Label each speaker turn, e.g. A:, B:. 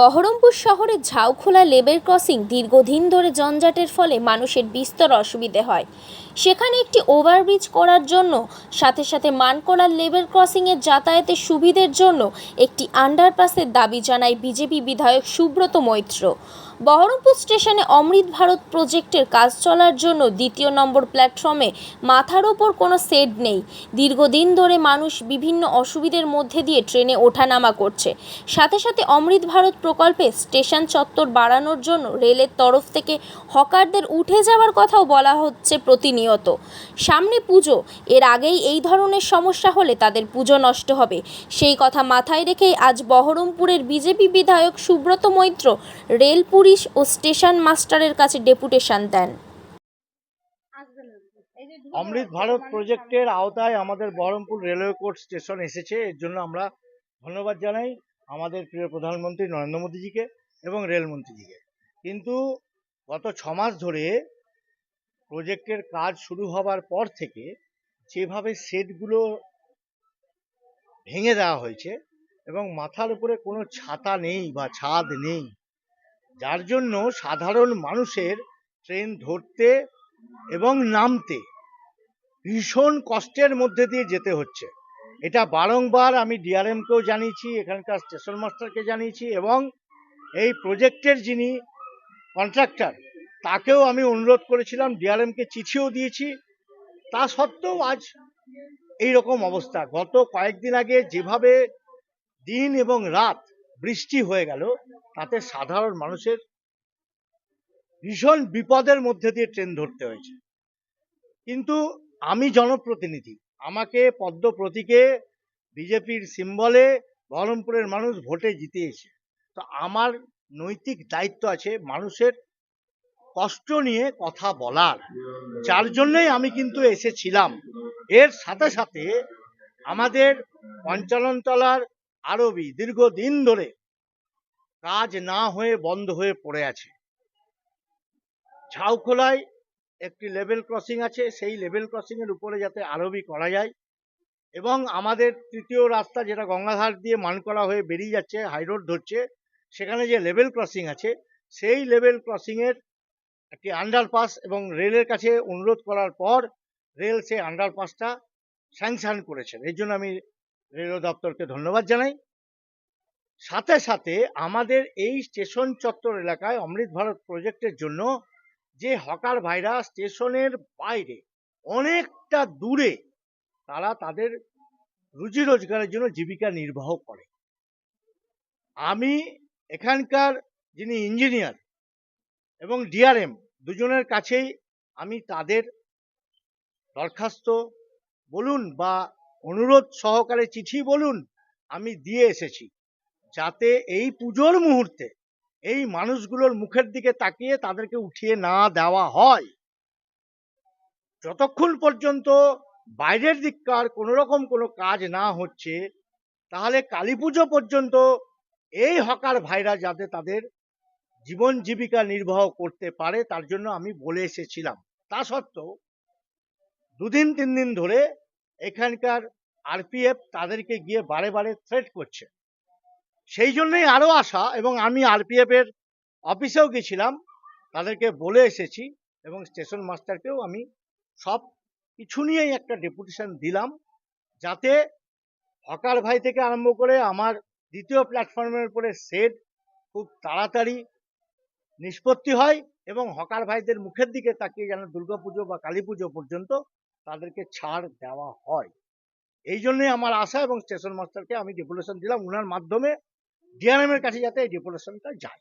A: বহরমপুর শহরের ঝাউখোলা লেবের ক্রসিং দীর্ঘদিন ধরে জঞ্জাটের ফলে মানুষের বিস্তর অসুবিধে হয়। সেখানে একটি ওভারব্রিজ করার জন্য, সাথে সাথে মানকোলার লেবেল ক্রসিংয়ের যাতায়াতের সুবিধের জন্য একটি আন্ডারপাসের দাবি জানায় বিজেপি বিধায়ক সুব্রত মৈত্র। বহরমপুর স্টেশনে অমৃত ভারত প্রজেক্টের কাজ চলার জন্য দ্বিতীয় নম্বর প্ল্যাটফর্মে মাথার ওপর কোনো সেড নেই। দীর্ঘদিন ধরে মানুষ বিভিন্ন অসুবিধের মধ্যে দিয়ে ট্রেনে ওঠানামা করছে। সাথে সাথে অমৃত ভারত প্রকল্পে স্টেশন চত্বর বাড়ানোর জন্য রেলের তরফ থেকে হকারদের উঠে যাওয়ার কথাও বলা হচ্ছে প্রতিনিয়ত। সামনে পুজো, এর আগেই এই ধরনের সমস্যা হলে তাদের পুজো নষ্ট হবে। সেই কথা মাথায় রেখেই আজ বহরমপুরের বিজেপি বিধায়ক সুব্রত মৈত্র রেল পুলিশ ও স্টেশন মাস্টারের কাছে ডেপুটেশন দেন।
B: অমৃত ভারত প্রজেক্টের আওতায় আমাদের বহরমপুর রেলওয়ে কোর্ট স্টেশন এসেছে। এর জন্য আমরা ধন্যবাদ জানাই আমাদের প্রিয় প্রধানমন্ত্রী নরেন্দ্র মোদীজিকে এবং রেলমন্ত্রীজিকে কিন্তু গত ছ মাস ধরে প্রজেক্টের কাজ শুরু হবার পর থেকে যেভাবে সেটগুলো ভেঙে দেওয়া হয়েছে এবং মাথার উপরে কোনো ছাতা নেই বা ছাদ নেই, যার জন্য সাধারণ মানুষের ট্রেন ধরতে এবং নামতে ভীষণ কষ্টের মধ্যে দিয়ে যেতে হচ্ছে। এটা বারংবার আমি ডিআরএমকেও জানিয়েছি, এখানকার স্টেশন মাস্টারকে জানিয়েছি এবং এই প্রজেক্টের যিনি কন্ট্রাক্টর তাকেও আমি অনুরোধ করেছিলাম, ডিআরএমকে চিঠিও দিয়েছি। তা সত্ত্বেও আজ এই রকম অবস্থা। গত কয়েকদিন আগে যেভাবে দিন এবং রাত বৃষ্টি হয়ে গেল, তাতে সাধারণ মানুষের ভীষণ বিপদের মধ্যে দিয়ে ট্রেন ধরতে হয়েছে। কিন্তু আমি জনপ্রতিনিধি, আমাকে পদ্ম প্রতীকে বিজেপির সিম্বলে বহরমপুরের মানুষ ভোটে জিতিয়েছে। তো আমার নৈতিক দায়িত্ব আছে মানুষের কষ্ট নিয়ে কথা বলার। যার জন্যই আমি কিন্তু এসেছিলাম। এর সাথে সাথে আমাদের পঞ্চাননতলার আরবি দীর্ঘদিন ধরে কাজ না হয়ে বন্ধ হয়ে পড়ে আছে। ঝাউখোলায় একটি লেভেল ক্রসিং আছে। সেই লেভেল ক্রসিং এর উপরে যাতে আরবি করা যায় এবং আমাদের তৃতীয় রাস্তা যেটা গঙ্গাঘাট দিয়ে মানকরা হয়ে বেরিয়ে যাচ্ছে হাই রোড ধরছে, সেখানে যে লেভেল ক্রসিং আছে, সেই লেভেল ক্রসিং এর একটি আন্ডারপাস এবং রেলের কাছে অনুরোধ করার পর রেল সেই আন্ডারপাসটা স্যাংশন করেছেন। এই জন্য আমি রেল দপ্তরকে ধন্যবাদ জানাই। সাথে সাথে আমাদের এই স্টেশন চত্বর এলাকায় অমৃত ভারত প্রজেক্টের জন্য যে হকার ভাইরা স্টেশনের বাইরে অনেকটা দূরে তারা তাদের রুজি রোজগারের জন্য জীবিকা নির্বাহ করে। আমি এখানকার যিনি ইঞ্জিনিয়ার এবং ডিআরএম দুজনের কাছেই আমি তাদের দরখাস্ত বলুন বা অনুরোধ সহকারে চিঠি বলুন, আমি দিয়ে এসেছি। যাতে এই পুজোর মুহূর্তে এই মানুষগুলোর মুখের দিকে তাকিয়ে তাদেরকে উঠিয়ে না দেওয়া হয়। যতক্ষণ পর্যন্ত বাইরের দিককার কোনো রকম কোনো কাজ না হচ্ছে, তাহলে কালী পুজো পর্যন্ত এই হকার ভাইরা যাতে তাদের জীবন জীবিকা নির্বাহ করতে পারে, তার জন্য আমি বলে এসেছিলাম। তা সত্ত্বেও দুদিন, তিন দিন ধরে এখানকার আরপিএফ তাদেরকে গিয়ে বারে বারে থ্রেট করছে। সেই জন্যই আরও আসা এবং আমি আরপিএফ এর অফিসেও গেছিলাম, তাদেরকে বলে এসেছি এবং স্টেশন মাস্টারকেও আমি সব কিছু নিয়েই একটা ডেপুটেশন দিলাম, যাতে হকার ভাই থেকে আরম্ভ করে আমার দ্বিতীয় প্ল্যাটফর্মের উপরে সেট খুব তাড়াতাড়ি নিষ্পত্তি হয় এবং হকার ভাইদের মুখের দিকে তাকিয়ে যেন দুর্গাপুজো বা কালী পুজো পর্যন্ত তাদেরকে ছাড় দেওয়া হয়। এই জন্যই আমার আশা এবং স্টেশন মাস্টারকে আমি ডেপুটেশন দিলাম। ওনার মাধ্যমে ডিআরএম এর কাছে যাতে এই ডেপুটেশনটা যায়।